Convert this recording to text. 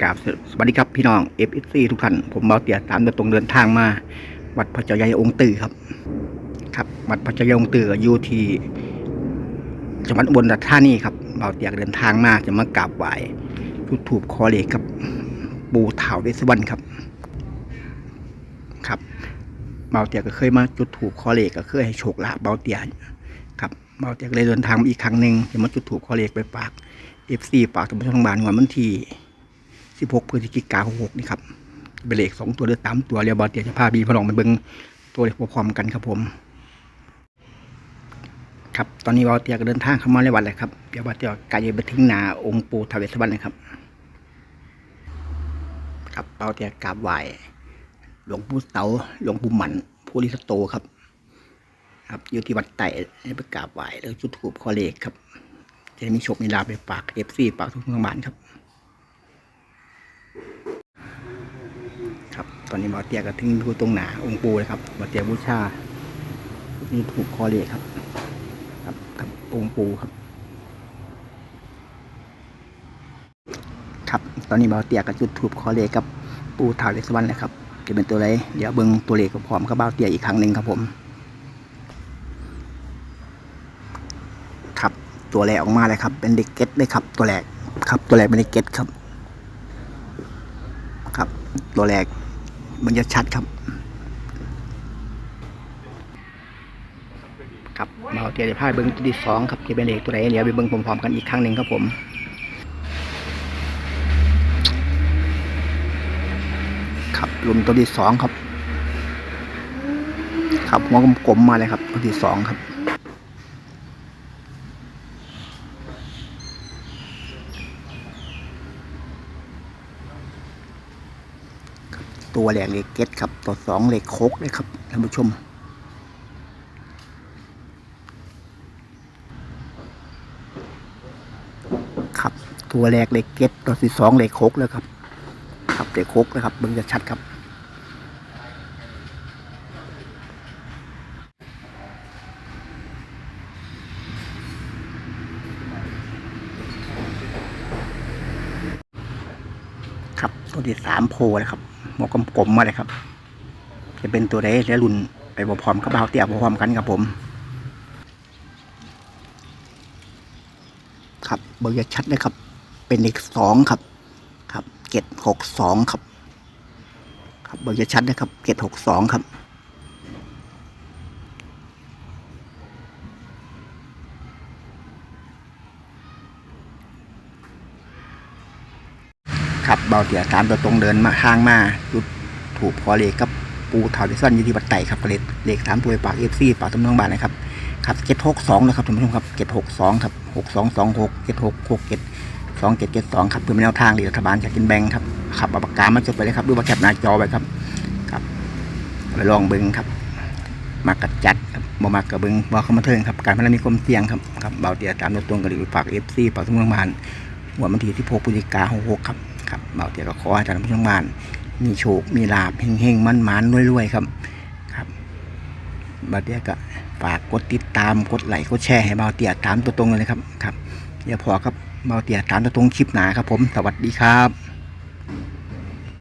กราบสวัสดีครับพี่น้องเอฟซีทุกท่าน ผมเบาเตียตามเดินตรงเดินทางมา วัดพระเจ้าใหญ่องค์ตื่อครับ ครับ วัดพระเจ้าใหญ่องค์ตื่ออยู่ที่จังหวัดอุบลราชธานีครับเบาเตียเดินทางมาจะมากราบไหว้จุดถูปคอเลขครับปูเถาเวสวรรณครับ ครับเบาเตียก็เคยมาจุดถูปคอเลขก็เคยให้โชคลาภเบาเตียครับเบาเตียก็เลยเดินทางมาอีกครั้งหนึ่งจะมาจุดถูปคอเลขไปฝากเอฟซีฝากท่านผู้ชมทางบ้านวดวันที่ 16พฤศจิกายน66นี่ครับเป็นเลขสองตัวหรือสามตัวเรียบอเตียจะพาบีพลองไปเบิ้งตัวเลขพร้อมๆกันครับผม ครับตอนนี้บอเตียก็เดินทางเข้ามาในวัดเลยครับเดี๋ยวบอเตียไกลไปถึงนาองค์ปู่ทวเวสวรรณนะครับ ครับบอเตียกราบไหว้หลวงปู่เต๋าหลวงปู่หมันผู้ริสโตครับ ครับอยู่ที่วัดไต่ให้ไปกราบไหว้แล้วจุดถูปขอเลขครับจะมีโชคมีลาไปฝากเอฟซีฝากทุกทางบ้านครับ ครับ ตอนนี้หมอเตียก็ถึงดูตรงหนาองค์ปูเลยครับหมอเตียบูชานี่ถูกคอเลยครับ ครับกับองค์ปูครับ ครับ ตอนนี้หมอเตียก็จุดถูกคอเลยกับปูถาวเวสวรรณเลยครับจะเป็นตัวอะไรเดี๋ยวเบิ้งตัวเลขกับพร้อมกับเบ้าเตียอีกครั้งหนึ่งครับผม ครับตัวแรกออกมาเลยครับ เป็นเด็กเก็ตเลยครับ ตัวแรกครับ ตัวแรกเป็นเด็กเก็ตครับ ครับ ตัวแรก มันจะชัดครับ ครับเราเตรียมจะพาเบิ้งตัวที่สองครับจะเป็นเลขตัวไหนเดี๋ยวไปเบิ้งพร้อมๆกันอีกครั้งหนึ่งครับผมครับรวมตัวที่สองครับ ครับหัวกลมๆมาเลยครับตัวที่สองครับ ตัวแรกเลขเก็ตครับ ตัวสองเลขโคกเลยครับท่านผู้ชม ครับ ตัวแรกเลขเก็ตตัวที่สองเลขโคกเลยครับ ครับเลขโคกนะครับเบิ่งจะชัดครับครับตัวที่สามโพนะครับ หมวกกลมๆมาเลยครับ จะเป็นตัวใดและรุ่นไปพร้อมกับเบาเตียพร้อมกันครับผม ครับเบอร์จะชัดนะครับ เป็นเลขสองครับ ครับเกตหกสองครับ ครับเบอร์จะชัดนะครับเกตหกสองครับ ครับเบาเตียตามตัวตรงเดินมาทางมาจุดถูกพอเลขกับปูถาวเดซันอยู่ที่วัดไตครับเลขเลขสามตัวปากเอฟซีปากตำนองบานนะครับครับเจ็ดหกสองนะครับท่านผู้ชมครับเจ็ดหกสองครับหกสองสองหกเจ็ดหกหกเจ็ดสองเจ็ดเจ็ดสองครับเพื่อเป็นแนวทางหรือรัฐบาลจากกินแบงค์ครับขับเอาปากกามาจดไปเลยครับดูว่าแคปหน้าจอไปครับครับไปลองเบิ้งครับมากัดจัดครับบ่มากกับเบิ้งว่าเขามาเทิงครับการพนันมีความเสี่ยงครับครับเบาเตียตามตัวตรงกันหรือฝากเอฟซีฝากทุกเมืองบานหัวมันทีที่พกพฤศจิกาหกหกครับ ครับเบาเตียก็ขอให้ท่านผู้ชมบาน มีโชค มีลาบเฮงๆมันมันรวยๆครับครับเบาเตียก็ฝากกดติดตามกดไลค์กดแชร์ให้เบาเตียตามตัวตรงเลยนะครับครับเดี๋ยวพอครับเบาเตียตามตัวตรงคลิปหนาครับผม สวัสดีครับ